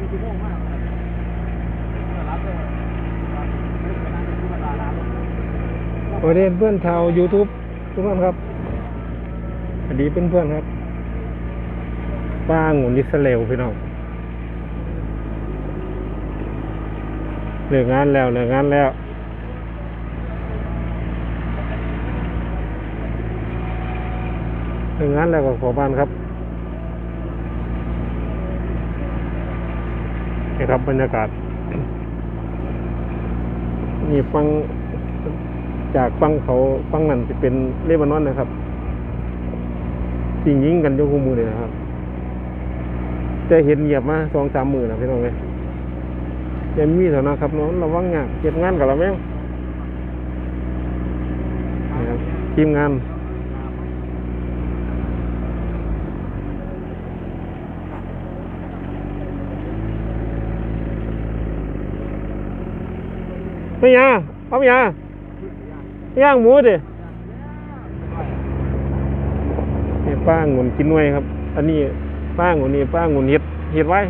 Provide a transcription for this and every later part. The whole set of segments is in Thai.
เป็นชั่วโมงมากเลยรับเลยไม่เป็นเป็นเวลาลาลงสวัสดีเพื่อนชาว YouTube ทุกท่านครับสวัสดีเพื่อนเพื่อนๆครับ ป้าหงุนอิสเอลพี่น้องเลิกงานแล้วเหลิกงานแล้วเหลิกงานแล้วก็ขอบ้านครับ นี่ครับบรรยากาศ นี่ฟังจากฟังเขาฟังนั่นจะเป็นเลบานอนนะครับจริงยิงกันยกคู่มือเลยนะครับแต่เห็นเหยียบมาสองสามมือนะพี่น้องเลยยังมีเท่านั้นครับน้องระวังงานเก็บงานกับเราแม่งนะครับทีมงาน ไม่ยาเอาไม่ยาย่างหมูดินี่ป้าหงุนกินไว้ครับ อันนี้ป้าหงุนนี่ป้าหงุนเห็ดเห็ดไว้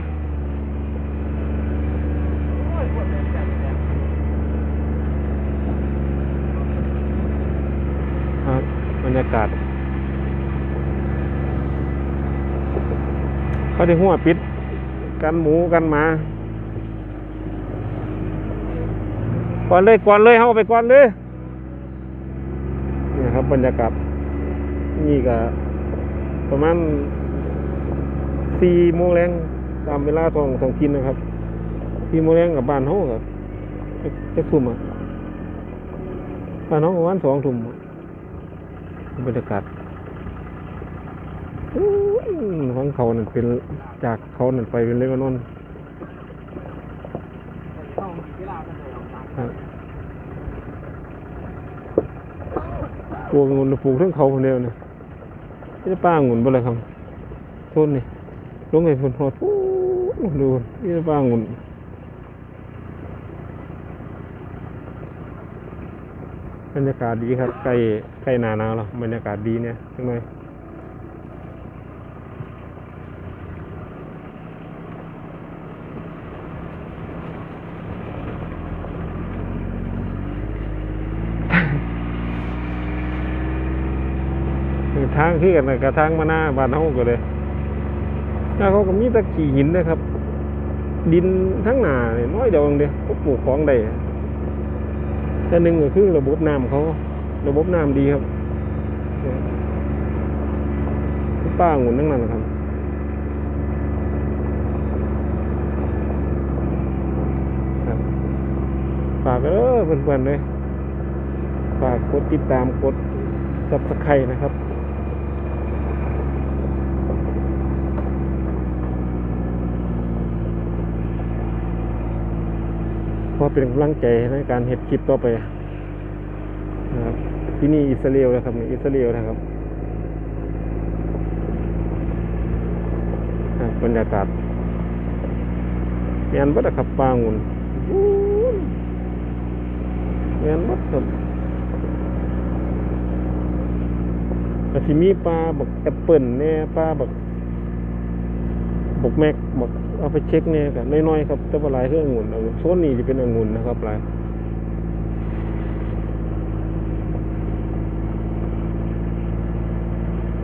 ครับบรรยากาศเขาได้หัวปิด กันหมูกันหมา ก่อนเลยก่อนเลยเข้าไปก่อนเลยนี่ครับบรรยากาศนี่ก็ประมาณสี่โมงแรงตามเวลาทองทองกินนะครับสี่โมงแรงกับบ้านเขากับจะทุ่มอะบ้านเขาประมาณสองทุ่มบรรยากาศอู้ยฟังเขานั่นเป็นจากเขานั่นไปเป็นเลบานอน เข้าเวลากันเลย ครับปลูกงุนปลูกทั้งเขาคนเดียวเนี่ยไม่ได้ป้างุนบ่เลยครับโทษนี่ลงให้คนหอดดูนี่ได้ป้างุนบรรยากาศดีครับใกล้ใกล้นาหนาวแล้วบรรยากาศดีเนี่ยจังหน่อย ทางที่กันกระทางมาหน้าบ้านเฮาก็เลยแล้วเขาก็มีตะขี่หินนะครับ ดินทั้งหนาเนี่ยน้อยเดียวเองเดียวปลูกของได้แต่หนึ่งก็คือระบบน้ำเขาระบบน้ำดีครับป้าองุ่นทั้งนั้นครับครับฝากเออเพื่อนๆเลยฝากกดติดตามกดซับสไครนะครับ เพราะเป็นกำลังใจในการเห็ดคลิปต่อไปนะครับที่นี่อิสราเอลนะครับนี่อิสราเอลนะครับบรรยากาศเมียนบัดอะครับปลางุนอู้ยเมียนบัดครับก็สิมีปลาบักแอปเปิลเนี่ยปลาบัก บกแม็กบักเอาไปเช็คเนี่ยกันน้อยๆครับแต่ว่าลายเครื่ององุ่นโซนนี้จะเป็นองุ่นนะครับลาย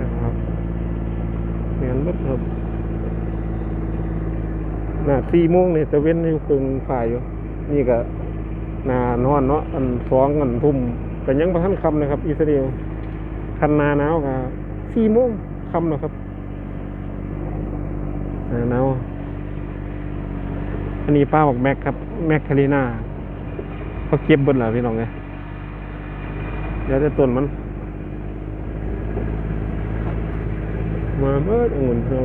นะครับเมียนบัดครับน่ะสี่โมงเนี่ยจะเว้นอยู่ครึ่งฝ่ายอยู่ นี่ก็นานอนเนาะอันสองอันทุ่มแต่ยังประทันคำนะครับ อิสราเอลคันนาหนาวก็สี่โมงคำนะครับ หนาหนาวอันนี้ป้าบอกแม็กครับ แม็กคารีนาเขาเก็บบนเหรอพี่น้องไงเดี๋ยวจะต้นมัน มาเมื่อองุ่นเรา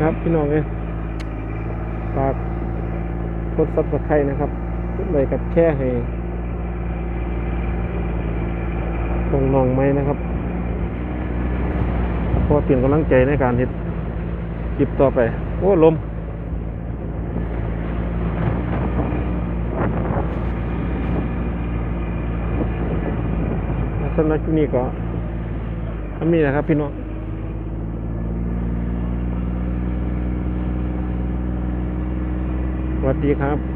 ครับพี่น้องเอ้ยฝากกดซับสไครต์นะครับกดไลค์กับแค่ให้ตรงนองไหมนะครับ อเป็นกำลังใจในการเห็ดคลิปต่อไป โอ้ลมสำหรับที่นี่ก็มีนะครับพี่น้องสวัสดีครับ